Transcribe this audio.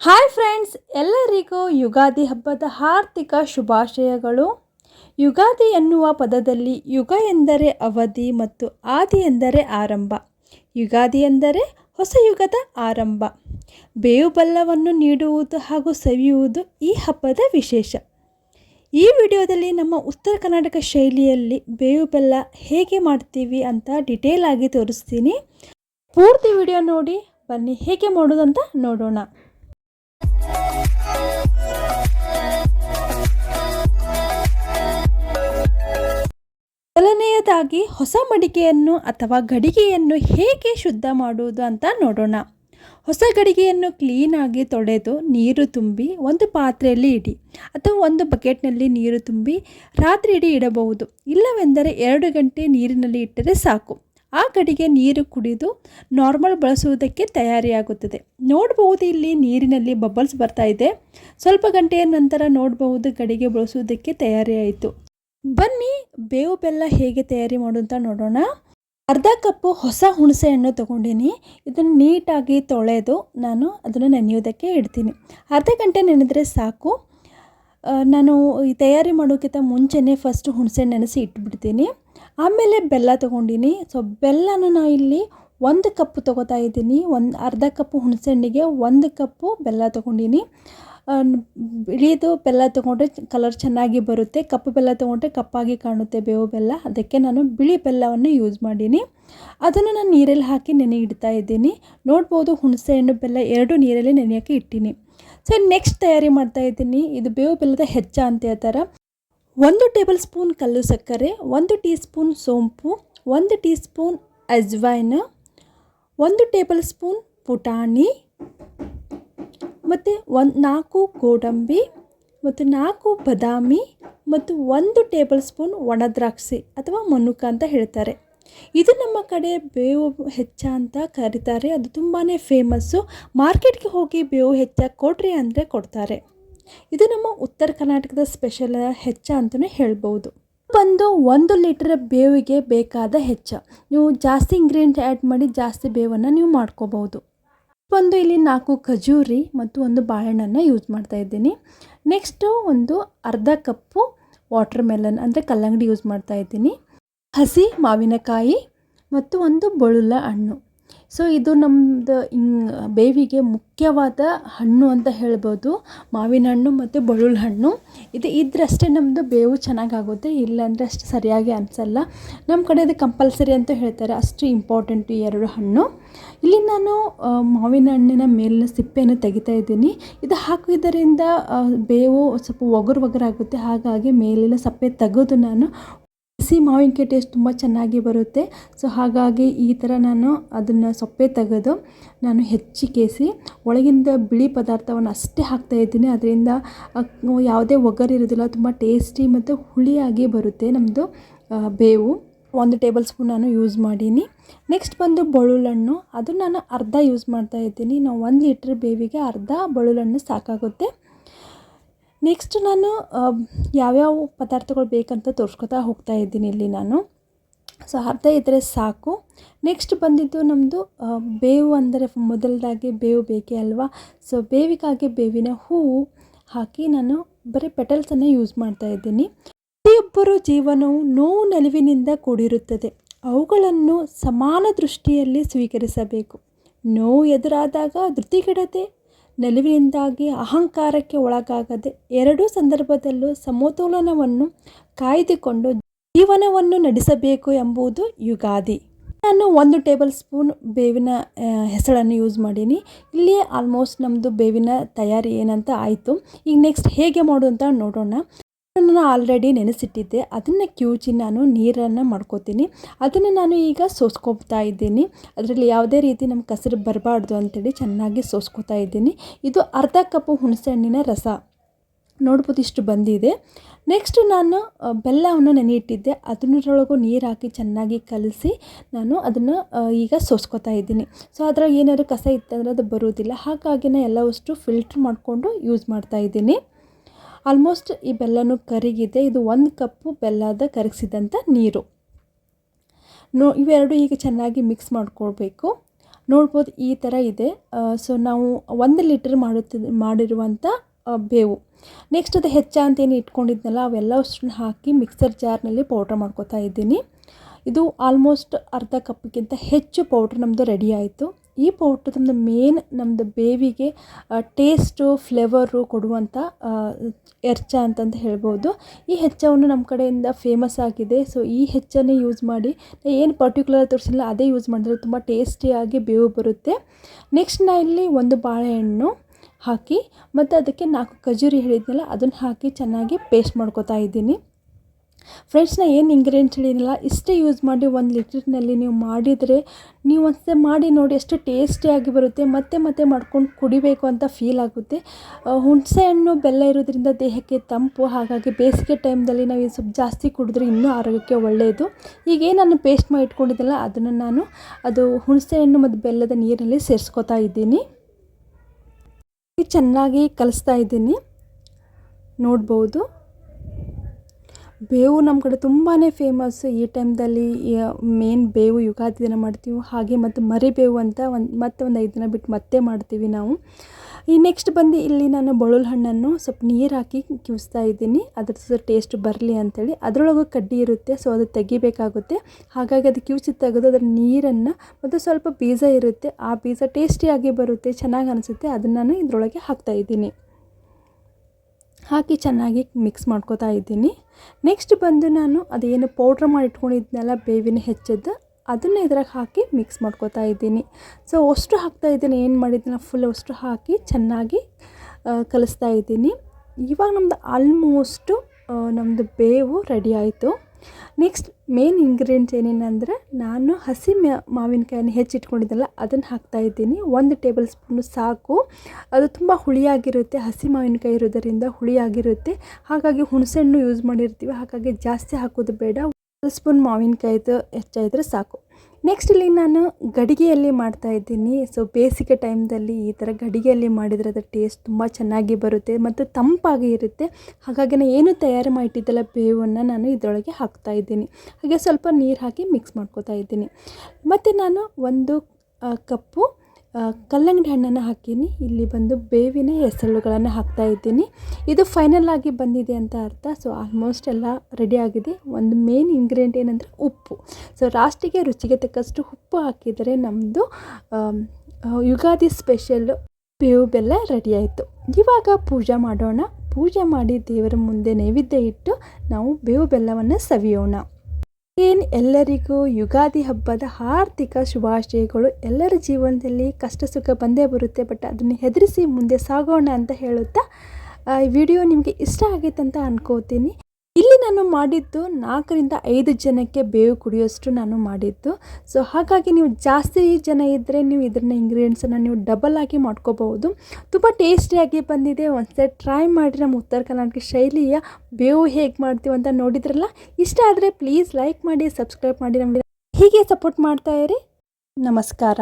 Hi friends ಎಲ್ಲರಿಗೂ ಯುಗಾದಿ ಹಬ್ಬದ ಹಾರ್ದಿಕ ಶುಭಾಶಯಗಳು. ಯುಗಾದಿ ಎನ್ನುವ ಪದದಲ್ಲಿ ಯುಗ ಎಂದರೆ ಅವಧಿ ಮತ್ತು ಆದಿ ಎಂದರೆ ಆರಂಭ. ಯುಗಾದಿ ಎಂದರೆ ಹೊಸ ಯುಗದ ಆರಂಭ. ಬೇವು ಬೆಲ್ಲವನ್ನು ನೀಡುವುದು ಹಾಗೂ ಸವಿಯುವುದು ಈ ಹಬ್ಬದ ವಿಶೇಷ. ಈ ವಿಡಿಯೋದಲ್ಲಿ ನಮ್ಮ ಉತ್ತರ ಕರ್ನಾಟಕ ಶೈಲಿಯಲ್ಲಿ ಬೇವು ಬೆಲ್ಲ ಹೇಗೆ ಮಾಡ್ತೀವಿ ಅಂತ ಡಿಟೇಲ್ ಆಗಿ ತೋರಿಸ್ತೀನಿ. ಪೂರ್ತಿ ವಿಡಿಯೋ ನೋಡಿ, ಬನ್ನಿ ಹೇಗೆ ಮಾಡೋದಂತ ನೋಡೋಣ. ಮೊದಲನೆಯದಾಗಿ ಹೊಸ ಮಡಿಕೆಯನ್ನು ಅಥವಾ ಗಡಿಗೆಯನ್ನು ಹೇಗೆ ಶುದ್ಧ ಮಾಡುವುದು ಅಂತ ನೋಡೋಣ. ಹೊಸ ಗಡಿಗೆಯನ್ನು ಕ್ಲೀನಾಗಿ ತೊಳೆದು ನೀರು ತುಂಬಿ ಒಂದು ಪಾತ್ರೆಯಲ್ಲಿ ಇಡಿ ಅಥವಾ ಒಂದು ಬಕೆಟ್ನಲ್ಲಿ ನೀರು ತುಂಬಿ ರಾತ್ರಿ ಇಡೀ ಇಡಬಹುದು. ಇಲ್ಲವೆಂದರೆ ಎರಡು ಗಂಟೆ ನೀರಿನಲ್ಲಿ ಇಟ್ಟರೆ ಸಾಕು. ಆ ಗಡಿಗೆ ನೀರು ಕುಡಿದು ನಾರ್ಮಲ್ ಬಳಸುವುದಕ್ಕೆ ತಯಾರಿಯಾಗುತ್ತದೆ. ನೋಡಬಹುದು ಇಲ್ಲಿ ನೀರಿನಲ್ಲಿ ಬಬಲ್ಸ್ ಬರ್ತಾ ಇದೆ. ಸ್ವಲ್ಪ ಗಂಟೆಯ ನಂತರ ನೋಡಬಹುದು ಗಡಿಗೆ ಬಳಸುವುದಕ್ಕೆ ತಯಾರಿಯಾಯಿತು. ಬನ್ನಿ, ಬೇವು ಬೆಲ್ಲ ಹೇಗೆ ತಯಾರಿ ಮಾಡೋಂತ ನೋಡೋಣ. ಅರ್ಧ ಕಪ್ಪು ಹೊಸ ಹುಣಸೆ ಹಣ್ಣು ತೊಗೊಂಡಿನಿ. ಇದನ್ನು ನೀಟಾಗಿ ತೊಳೆದು ನಾನು ಅದನ್ನು ನೆನೆಯೋದಕ್ಕೆ ಇಡ್ತೀನಿ. ಅರ್ಧ ಗಂಟೆ ನೆನೆದರೆ ಸಾಕು. ನಾನು ಈ ತಯಾರಿ ಮಾಡೋಕ್ಕಿಂತ ಮುಂಚೆನೇ ಫಸ್ಟ್ ಹುಣಸೆ ನೆನೆಸಿ ಇಟ್ಬಿಡ್ತೀನಿ. ಆಮೇಲೆ ಬೆಲ್ಲ ತೊಗೊಂಡಿನಿ. ಸೊ ಬೆಲ್ಲನ ನಾನು ಇಲ್ಲಿ ಒಂದು ಕಪ್ಪು ತೊಗೋತಾ ಇದ್ದೀನಿ. ಒಂದು, ಅರ್ಧ ಕಪ್ಪು ಹುಣಸೆ ಹಣ್ಣಿಗೆ ಒಂದು ಕಪ್ಪು ಬೆಲ್ಲ ತೊಗೊಂಡಿನಿ. ಬಿಳಿದು ಬೆಲ್ಲ ತೊಗೊಂಡ್ರೆ ಕಲರ್ ಚೆನ್ನಾಗಿ ಬರುತ್ತೆ, ಕಪ್ಪು ಬೆಲ್ಲ ತೊಗೊಂಡ್ರೆ ಕಪ್ಪಾಗಿ ಕಾಣುತ್ತೆ ಬೇವು ಬೆಲ್ಲ. ಅದಕ್ಕೆ ನಾನು ಬಿಳಿ ಬೆಲ್ಲವನ್ನು ಯೂಸ್ ಮಾಡೀನಿ. ಅದನ್ನು ನಾನು ನೀರಲ್ಲಿ ಹಾಕಿ ನೆನೆ ಇಡ್ತಾ ಇದ್ದೀನಿ. ನೋಡ್ಬೋದು ಹುಣಸೆಹಣ್ಣು ಬೆಲ್ಲ ಎರಡು ನೀರಲ್ಲಿ ನೆನೆಯೋಕ್ಕೆ ಇಟ್ಟೀನಿ. ಸೊ ನೆಕ್ಸ್ಟ್ ತಯಾರಿ ಮಾಡ್ತಾ ಇದ್ದೀನಿ. ಇದು ಬೇವು ಬೆಲ್ಲದ ಹೆಚ್ಚ ಅಂತ ಹೇಳ್ತಾರೆ. ಒಂದು ಟೇಬಲ್ ಸ್ಪೂನ್ ಕಲ್ಲು ಸಕ್ಕರೆ, ಒಂದು ಟೀ ಸ್ಪೂನ್ ಸೋಂಪು, ಒಂದು ಟೀ ಸ್ಪೂನ್ ಅಜ್ವಾಯ್ನ, ಒಂದು ಟೇಬಲ್ ಸ್ಪೂನ್ ಪುಟಾಣಿ ಮತ್ತು ಒಂದು ನಾಲ್ಕು ಗೋಡಂಬಿ, ಮತ್ತು ನಾಲ್ಕು ಬಾದಾಮಿ, ಮತ್ತು ಒಂದು ಟೇಬಲ್ ಸ್ಪೂನ್ ಒಣ ದ್ರಾಕ್ಷಿ ಅಥವಾ ಮನುಕ ಅಂತ ಹೇಳ್ತಾರೆ. ಇದು ನಮ್ಮ ಕಡೆ ಬೇವು ಹೆಚ್ಚ ಅಂತ ಕರೀತಾರೆ. ಅದು ತುಂಬಾ ಫೇಮಸ್ಸು ಮಾರ್ಕೆಟ್ಗೆ ಹೋಗಿ ಬೇವು ಹೆಚ್ಚ ಕೊಡ್ರಿ ಅಂದರೆ ಕೊಡ್ತಾರೆ. ಇದು ನಮ್ಮ ಉತ್ತರ ಕರ್ನಾಟಕದ ಸ್ಪೆಷಲ್ ಹೆಚ್ಚ ಅಂತಲೇ ಹೇಳ್ಬೋದು. ಬಂದು ಒಂದು ಲೀಟರ್ ಬೇವಿಗೆ ಬೇಕಾದ ಹೆಚ್ಚ. ನೀವು ಜಾಸ್ತಿ ಇಂಗ್ರೀಡಿಯೆಂಟ್ ಆ್ಯಡ್ ಮಾಡಿ ಜಾಸ್ತಿ ಬೇವನ್ನು ನೀವು ಮಾಡ್ಕೋಬೋದು. ಒಂದು ಇಲ್ಲಿ ನಾಲ್ಕು ಖಜೂರಿ ಮತ್ತು ಒಂದು ಬಾಳೆಹಣ್ಣನ್ನು ಯೂಸ್ ಮಾಡ್ತಾ ಇದ್ದೀನಿ. ನೆಕ್ಸ್ಟು ಒಂದು ಅರ್ಧ ಕಪ್ಪು ವಾಟರ್ ಮೆಲನ್ ಅಂದರೆ ಕಲ್ಲಂಗಡಿ ಯೂಸ್ ಮಾಡ್ತಾ ಇದ್ದೀನಿ. ಹಸಿ ಮಾವಿನಕಾಯಿ ಮತ್ತು ಒಂದು ಬಳುಲ ಹಣ್ಣು. ಸೊ ಇದು ನಮ್ಮದು ಬೇವಿಗೆ ಮುಖ್ಯವಾದ ಹಣ್ಣು ಅಂತ ಹೇಳ್ಬೋದು. ಮಾವಿನ ಹಣ್ಣು ಮತ್ತು ಬಳ್ಳುಳ್ಳಿ ಹಣ್ಣು. ಇದು ಇದ್ರಷ್ಟೇ ನಮ್ಮದು ಬೇವು ಚೆನ್ನಾಗಾಗುತ್ತೆ. ಇಲ್ಲಾಂದರೆ ಅಷ್ಟು ಸರಿಯಾಗಿ ಅನಿಸಲ್ಲ. ನಮ್ಮ ಕಡೆ ಇದು ಕಂಪಲ್ಸರಿ ಅಂತ ಹೇಳ್ತಾರೆ. ಅಷ್ಟು ಇಂಪಾರ್ಟೆಂಟ್ ಈ ಎರಡು ಹಣ್ಣು. ಇಲ್ಲಿ ನಾನು ಮಾವಿನ ಹಣ್ಣಿನ ಮೇಲಿನ ಸಿಪ್ಪೆಯನ್ನು ತೆಗಿತಾ ಇದ್ದೀನಿ. ಇದು ಹಾಕಿದ್ದರಿಂದ ಬೇವು ಸ್ವಲ್ಪ ಒಗರು ಒಗರಾಗುತ್ತೆ. ಹಾಗಾಗಿ ಮೇಲಿನ ಸಪ್ಪೆ ತೆಗೆದು ನಾನು ಹಸಿ ಮಾವಿನಕಾಯಿ ಟೇಸ್ಟ್ ತುಂಬ ಚೆನ್ನಾಗಿ ಬರುತ್ತೆ. ಸೊ ಹಾಗಾಗಿ ಈ ಥರ ನಾನು ಅದನ್ನು ಸೊಪ್ಪೆ ತೆಗೆದು ನಾನು ಹೆಚ್ಚಿ ಕೇಸಿ ಒಳಗಿಂದ ಬಿಳಿ ಪದಾರ್ಥವನ್ನು ಅಷ್ಟೇ ಹಾಕ್ತಾ ಇದ್ದೀನಿ. ಅದರಿಂದ ಯಾವುದೇ ಒಗರು ಇರೋದಿಲ್ಲ, ತುಂಬ ಟೇಸ್ಟಿ ಮತ್ತು ಹುಳಿಯಾಗಿ ಬರುತ್ತೆ ನಮ್ಮದು ಬೇವು. ಒಂದು ಟೇಬಲ್ ಸ್ಪೂನ್ ನಾನು ಯೂಸ್ ಮಾಡೀನಿ. ನೆಕ್ಸ್ಟ್ ಬಂದು ಬಳುಳಣ್ಣು ಅದು ನಾನು ಅರ್ಧ ಯೂಸ್ ಮಾಡ್ತಾ ಇದ್ದೀನಿ. ನಾವು ಒಂದು ಲೀಟ್ರ್ ಬೇವಿಗೆ ಅರ್ಧ ಬಳುಳಣ್ಣು ಸಾಕಾಗುತ್ತೆ. ನೆಕ್ಸ್ಟ್ ನಾನು ಯಾವ್ಯಾವ ಪದಾರ್ಥಗಳು ಬೇಕಂತ ತೋರಿಸ್ಕೊತಾ ಹೋಗ್ತಾ ಇದ್ದೀನಿ ಇಲ್ಲಿ ನಾನು. ಸೊ, ಅರ್ಧ ಇದ್ದರೆ ಸಾಕು. ನೆಕ್ಸ್ಟ್ ಬಂದಿದ್ದು ನಮ್ಮದು ಬೇವು ಅಂದರೆ ಮೊದಲದಾಗಿ ಬೇವು ಬೇಕೇ ಅಲ್ವಾ? ಸೊ ಬೇವಿಗಾಗಿ ಬೇವಿನ ಹೂವು ಹಾಕಿ ನಾನು ಬರೀ ಪೆಟಲ್ಸನ್ನು ಯೂಸ್ ಮಾಡ್ತಾ ಇದ್ದೀನಿ. ಪ್ರತಿಯೊಬ್ಬರ ಜೀವನವು ನೋವು ನಲಿವಿನಿಂದ ಕೂಡಿರುತ್ತದೆ. ಅವುಗಳನ್ನು ಸಮಾನ ದೃಷ್ಟಿಯಲ್ಲಿ ಸ್ವೀಕರಿಸಬೇಕು. ನೋವು ಎದುರಾದಾಗ ಧೃತಿಗೆಡದೆ ನಲಿವಿನಿಂದಾಗಿ ಅಹಂಕಾರಕ್ಕೆ ಒಳಗಾಗದೆ ಎರಡೂ ಸಂದರ್ಭದಲ್ಲೂ ಸಮತೋಲನವನ್ನು ಕಾಯ್ದುಕೊಂಡು ಜೀವನವನ್ನು ನಡೆಸಬೇಕು ಎಂಬುದು ಯುಗಾದಿ. ನಾನು ಒಂದು ಟೇಬಲ್ ಸ್ಪೂನ್ ಬೇವಿನ ಹೆಸಳನ್ನು ಯೂಸ್ ಮಾಡೀನಿ. ಇಲ್ಲಿ ಆಲ್ಮೋಸ್ಟ್ ನಮ್ಮದು ಬೇವಿನ ತಯಾರಿ ಏನಂತ ಆಯಿತು. ಈಗ ನೆಕ್ಸ್ಟ್ ಹೇಗೆ ಮಾಡು ಅಂತ ನೋಡೋಣ. ನಾನು ಆಲ್ರೆಡಿ ನೆನೆಸಿಟ್ಟಿದ್ದೆ. ಅದನ್ನು ಕ್ಯೂಚಿ ನಾನು ನೀರನ್ನು ಮಾಡ್ಕೋತೀನಿ. ಅದನ್ನು ನಾನು ಈಗ ಸೋಸ್ಕೊತಾ ಇದ್ದೀನಿ. ಅದರಲ್ಲಿ ಯಾವುದೇ ರೀತಿ ನಮ್ಮ ಕಸರು ಬರಬಾರ್ದು ಅಂತೇಳಿ ಚೆನ್ನಾಗಿ ಸೋಸ್ಕೊತಾ ಇದ್ದೀನಿ. ಇದು ಅರ್ಧ ಕಪ್ಪು ಹುಣಸೆಹಣ್ಣಿನ ರಸ. ನೋಡ್ಬೋದು ಇಷ್ಟು ಬಂದಿದೆ. ನೆಕ್ಸ್ಟ್ ನಾನು ಬೆಲ್ಲವನ್ನು ನೆನೆ ಇಟ್ಟಿದ್ದೆ ಅದನ್ನರೊಳಗೂ ನೀರು ಹಾಕಿ ಚೆನ್ನಾಗಿ ಕಲಸಿ ನಾನು ಅದನ್ನು ಈಗ ಸೋಸ್ಕೊತಾ ಇದ್ದೀನಿ. ಸೊ ಅದ್ರಾಗ ಏನಾದರೂ ಕಸ ಇತ್ತಂದ್ರೆ ಅದು ಬರೋದಿಲ್ಲ ಹಾಗಾಗಿ ನಾನು ಎಲ್ಲವಷ್ಟು ಫಿಲ್ಟ್ರ್ ಮಾಡಿಕೊಂಡು ಯೂಸ್ ಮಾಡ್ತಾ ಇದ್ದೀನಿ. ಆಲ್ಮೋಸ್ಟ್ ಈ ಬೆಲ್ಲನೂ ಕರಿಗಿದೆ. ಇದು ಒಂದು ಕಪ್ಪು ಬೆಲ್ಲದ ಕರಗಿಸಿದಂಥ ನೀರು. ನೋ, ಇವೆರಡು ಈಗ ಚೆನ್ನಾಗಿ ಮಿಕ್ಸ್ ಮಾಡ್ಕೊಳ್ಬೇಕು. ನೋಡ್ಬೋದು ಈ ಥರ ಇದೆ. ಸೊ ನಾವು ಒಂದು ಲೀಟ್ರ್ ಮಾಡುತ್ತ ಮಾಡಿರುವಂಥ ಬೇವು. ನೆಕ್ಸ್ಟ್ ಅದು ಹೆಚ್ಚ ಅಂತ ಏನು ಇಟ್ಕೊಂಡಿದ್ನಲ್ಲ, ಅವೆಲ್ಲವಷ್ಟನ್ನು ಹಾಕಿ ಮಿಕ್ಸರ್ ಜಾರ್ನಲ್ಲಿ ಪೌಡ್ರ್ ಮಾಡ್ಕೋತಾ ಇದ್ದೀನಿ. ಇದು ಆಲ್ಮೋಸ್ಟ್ ಅರ್ಧ ಕಪ್ಗಿಂತ ಹೆಚ್ಚು ಪೌಡ್ರ್ ನಮ್ಮದು ರೆಡಿ ಆಯಿತು. ಈ ಪೌಡ್ರ್ ನಮ್ಮದು ಮೇನ್ ನಮ್ಮದು ಬೇವಿಗೆ ಟೇಸ್ಟು ಫ್ಲೇವರು ಕೊಡುವಂಥ ಎರ್ಚ ಅಂತಂದು ಹೇಳ್ಬೋದು. ಈ ಹೆಚ್ಚವನ್ನು ನಮ್ಮ ಕಡೆಯಿಂದ ಫೇಮಸ್ ಆಗಿದೆ. ಸೊ ಈ ಹೆಚ್ಚನ್ನೇ ಯೂಸ್ ಮಾಡಿ ಏನು ಪರ್ಟಿಕ್ಯುಲರ್ ತೋರಿಸಿಲ್ಲ, ಅದೇ ಯೂಸ್ ಮಾಡಿದ್ರೆ ತುಂಬ ಟೇಸ್ಟಿಯಾಗಿ ಬೇವು ಬರುತ್ತೆ. ನೆಕ್ಸ್ಟ್ ನಾ ಇಲ್ಲಿ ಒಂದು ಬಾಳೆಹಣ್ಣು ಹಾಕಿ, ಮತ್ತು ಅದಕ್ಕೆ ನಾಲ್ಕು ಖಜೂರಿ ಹೇಳಿದ್ನಲ್ಲ, ಅದನ್ನು ಹಾಕಿ ಚೆನ್ನಾಗಿ ಪೇಸ್ಟ್ ಮಾಡ್ಕೋತಾ ಇದ್ದೀನಿ. ಫ್ರೆಂಡ್ಸ್ ನಾ ಏನು ಇಂಗ್ರೀಡಿಯೆಂಟ್ಸ್ ಹೇಳಿರಲಿಲ್ಲ ಇಷ್ಟೇ ಯೂಸ್ ಮಾಡಿ ಒಂದು ಲೀಟ್ರ್ನಲ್ಲಿ ನೀವು ಮಾಡಿದರೆ ನೀವು ಒಂದು ಮಾಡಿ ನೋಡಿ ಎಷ್ಟು ಟೇಸ್ಟಿಯಾಗಿ ಬರುತ್ತೆ, ಮತ್ತೆ ಮತ್ತೆ ಮಾಡ್ಕೊಂಡು ಕುಡಿಬೇಕು ಅಂತ ಫೀಲ್ ಆಗುತ್ತೆ. ಹುಣಸೆ ಹಣ್ಣು ಬೆಲ್ಲ ಇರೋದ್ರಿಂದ ದೇಹಕ್ಕೆ ತಂಪು, ಹಾಗಾಗಿ ಬೇಸಿಗೆ ಟೈಮ್ದಲ್ಲಿ ನಾವು ಇದು ಸ್ವಲ್ಪ ಜಾಸ್ತಿ ಕುಡಿದ್ರೆ ಇನ್ನೂ ಆರೋಗ್ಯಕ್ಕೆ ಒಳ್ಳೆಯದು. ಈಗ ನಾನು ಪೇಸ್ಟ್ ಮಾಡಿ ಇಟ್ಕೊಂಡಿದ್ದೆಲ್ಲ, ಅದನ್ನು ನಾನು ಅದು ಹುಣಸೆ ಹಣ್ಣು ಮತ್ತು ಬೆಲ್ಲದ ನೀರಿನಲ್ಲಿ ಸೇರಿಸ್ಕೊತಾ ಇದ್ದೀನಿ. ಚೆನ್ನಾಗಿ ಕಲಿಸ್ತಾ ಇದ್ದೀನಿ. ನೋಡ್ಬೋದು. ಬೇವು ನಮ್ಮ ಕಡೆ ತುಂಬಾ ಫೇಮಸ್ ಈ ಟೈಮ್ದಲ್ಲಿ ಮೇನ್ ಬೇವು ಯುಗಾದಿ ದಿನ ಮಾಡ್ತೀವಿ. ಹಾಗೆ ಮತ್ತು ಮರಿಬೇವು ಅಂತ ಒಂದು, ಮತ್ತೆ ಒಂದು ಐದು ದಿನ ಬಿಟ್ಟು ಮತ್ತೆ ಮಾಡ್ತೀವಿ ನಾವು. ಈ ನೆಕ್ಸ್ಟ್ ಬಂದು ಇಲ್ಲಿ ನಾನು ಬಳುಲ್ ಹಣ್ಣನ್ನು ಸ್ವಲ್ಪ ನೀರು ಹಾಕಿ ಕಿವಿಸ್ತಾ ಇದ್ದೀನಿ. ಅದ್ರ ಟೇಸ್ಟ್ ಬರಲಿ ಅಂಥೇಳಿ ಅದರೊಳಗೆ ಕಡ್ಡಿ ಇರುತ್ತೆ ಸೊ ಅದು ತೆಗಿಬೇಕಾಗುತ್ತೆ. ಹಾಗಾಗಿ ಅದು ಕಿವಿಸಿ ತೆಗೆದು ಅದರ ನೀರನ್ನು ಮತ್ತು ಸ್ವಲ್ಪ ಬೀಜ ಇರುತ್ತೆ. ಆ ಬೀಜ ಟೇಸ್ಟಿಯಾಗಿ ಬರುತ್ತೆ, ಚೆನ್ನಾಗಿ ಅನಿಸುತ್ತೆ. ಅದನ್ನು ನಾನು ಇದರೊಳಗೆ ಹಾಕ್ತಾ ಇದ್ದೀನಿ. ಹಾಕಿ ಚೆನ್ನಾಗಿ ಮಿಕ್ಸ್ ಮಾಡ್ಕೋತಾ ಇದ್ದೀನಿ. ನೆಕ್ಸ್ಟ್ ಬಂದು ನಾನು ಅದೇನು ಪೌಡ್ರ್ ಮಾಡಿ ಇಟ್ಕೊಂಡಿದ್ನಲ್ಲ, ಬೇವಿನ ಹೆಚ್ಚದ್ದು, ಅದನ್ನು ಇದ್ರಾಗ ಹಾಕಿ ಮಿಕ್ಸ್ ಮಾಡ್ಕೋತಾ ಇದ್ದೀನಿ. ಸೊ, ಅಷ್ಟು ಹಾಕ್ತಾ ಇದ್ದೀನಿ. ಏನು ಮಾಡಿದ್ದೀನಿ ಫುಲ್ ಅಷ್ಟು ಹಾಕಿ ಚೆನ್ನಾಗಿ ಕಲಿಸ್ತಾ ಇದ್ದೀನಿ. ಇವಾಗ ನಮ್ಮದು ಆಲ್ಮೋಸ್ಟು ನಮ್ಮದು ಬೇವು ರೆಡಿ ಆಯಿತು. ನೆಕ್ಸ್ಟ್ ಮೇನ್ ಇಂಗ್ರೀಡಿಯೆಂಟ್ಸ್ ಏನೇನಂದರೆ ನಾನು ಹಸಿ ಮಾವಿನಕಾಯನ್ನು ಹೆಚ್ಚಿಟ್ಕೊಂಡಿದ್ದಲ್ಲ ಅದನ್ನು ಹಾಕ್ತಾ ಇದ್ದೀನಿ. ಒಂದು ಟೇಬಲ್ ಸ್ಪೂನು ಸಾಕು. ಅದು ತುಂಬ ಹುಳಿಯಾಗಿರುತ್ತೆ. ಹಸಿ ಮಾವಿನಕಾಯಿ ಇರೋದರಿಂದ ಹುಳಿಯಾಗಿರುತ್ತೆ. ಹಾಗಾಗಿ ಹುಣಸೆಹಣ್ಣು ಯೂಸ್ ಮಾಡಿರ್ತೀವಿ. ಹಾಗಾಗಿ ಜಾಸ್ತಿ ಹಾಕೋದು ಬೇಡ. ಒಂದು ಸ್ಪೂನ್ ಮಾವಿನಕಾಯಿದು ಹೆಚ್ಚಾಯಿದ್ರೆ ಸಾಕು. ನೆಕ್ಸ್ಟ್ ಇಲ್ಲಿ ನಾನು ಗಡಿಗೆಯಲ್ಲಿ ಮಾಡ್ತಾ ಇದ್ದೀನಿ. ಸೊ ಬೇಸಿಗೆ ಟೈಮ್ದಲ್ಲಿ ಈ ಥರ ಗಡಿಗೆಯಲ್ಲಿ ಮಾಡಿದರೆ ಅದರ ಟೇಸ್ಟ್ ತುಂಬ ಚೆನ್ನಾಗಿ ಬರುತ್ತೆ ಮತ್ತು ತಂಪಾಗಿ ಇರುತ್ತೆ. ಹಾಗಾಗಿ ನಾನು ಏನು ತಯಾರು ಮಾಡಿಟ್ಟಿದ್ದಲ್ಲ ಬೇವನ್ನು ನಾನು ಇದರೊಳಗೆ ಹಾಕ್ತಾ ಇದ್ದೀನಿ. ಹಾಗೆ ಸ್ವಲ್ಪ ನೀರು ಹಾಕಿ ಮಿಕ್ಸ್ ಮಾಡ್ಕೋತಾ ಇದ್ದೀನಿ. ಮತ್ತು ನಾನು ಒಂದು ಕಪ್ಪು ಕಲ್ಲಂಗಡಿ ಹಣ್ಣನ್ನು ಹಾಕೀನಿ. ಇಲ್ಲಿ ಬಂದು ಬೇವಿನ ಹೆಸರುಗಳನ್ನು ಹಾಕ್ತಾ ಇದ್ದೀನಿ. ಇದು ಫೈನಲ್ ಆಗಿ ಬಂದಿದೆ ಅಂತ ಅರ್ಥ. ಸೊ ಆಲ್ಮೋಸ್ಟ್ ಎಲ್ಲ ರೆಡಿ ಆಗಿದೆ. ಒಂದು ಮೇನ್ ಇಂಗ್ರೀಡಿಯೆಂಟ್ ಏನಂದರೆ ಉಪ್ಪು. ಸೊ ಲಾಸ್ಟಿಗೆ ರುಚಿಗೆ ತಕ್ಕಷ್ಟು ಉಪ್ಪು ಹಾಕಿದರೆ ನಮ್ಮದು ಯುಗಾದಿ ಸ್ಪೆಷಲ್ ಬೇವು ಬೆಲ್ಲ ರೆಡಿ ಆಯಿತು. ಇವಾಗ ಪೂಜೆ ಮಾಡೋಣ. ಪೂಜೆ ಮಾಡಿ ದೇವರ ಮುಂದೆ ನೈವೇದ್ಯ ಇಟ್ಟು ನಾವು ಬೇವು ಬೆಲ್ಲವನ್ನು ಸವಿಯೋಣ. ಏನು ಎಲ್ಲರಿಗೂ ಯುಗಾದಿ ಹಬ್ಬದ ಆರ್ಥಿಕ ಶುಭಾಶಯಗಳು. ಎಲ್ಲರ ಜೀವನದಲ್ಲಿ ಕಷ್ಟ ಸುಖ ಬಂದೇ ಬರುತ್ತೆ ಬಟ್ ಅದನ್ನು ಹೆದರಿಸಿ ಮುಂದೆ ಸಾಗೋಣ ಅಂತ ಹೇಳುತ್ತಾ ಈ ವಿಡಿಯೋ ನಿಮಗೆ ಇಷ್ಟ ಆಗೈತೆ ಅಂತ ಅನ್ಕೋತೀನಿ. ಇಲ್ಲಿ ನಾನು ಮಾಡಿದ್ದು ನಾಲ್ಕರಿಂದ ಐದು ಜನಕ್ಕೆ ಬೇವು ಕುಡಿಯೋಷ್ಟು ನಾನು ಮಾಡಿದ್ದು. ಸೊ ಹಾಗಾಗಿ ನೀವು ಜಾಸ್ತಿ ಜನ ಇದ್ದರೆ ನೀವು ಇದನ್ನ ಇಂಗ್ರೀಡಿಯೆಂಟ್ಸನ್ನು ನೀವು ಡಬಲ್ ಆಗಿ ಮಾಡ್ಕೋಬಹುದು. ತುಂಬ ಟೇಸ್ಟಿಯಾಗಿ ಬಂದಿದೆ. ಒಂದ್ಸರಿ ಟ್ರೈ ಮಾಡಿ ನಮ್ಮ ಉತ್ತರ ಕರ್ನಾಟಕ ಶೈಲಿಯ ಬೇವು ಹೇಗೆ ಮಾಡ್ತೀವಿ ಅಂತ ನೋಡಿದ್ರಲ್ಲ? ಇಷ್ಟ ಆದರೆ ಪ್ಲೀಸ್ ಲೈಕ್ ಮಾಡಿ ಸಬ್ಸ್ಕ್ರೈಬ್ ಮಾಡಿ, ನಮಗೆ ಹೀಗೆ ಸಪೋರ್ಟ್ ಮಾಡ್ತಾ ಇರಿ. ನಮಸ್ಕಾರ.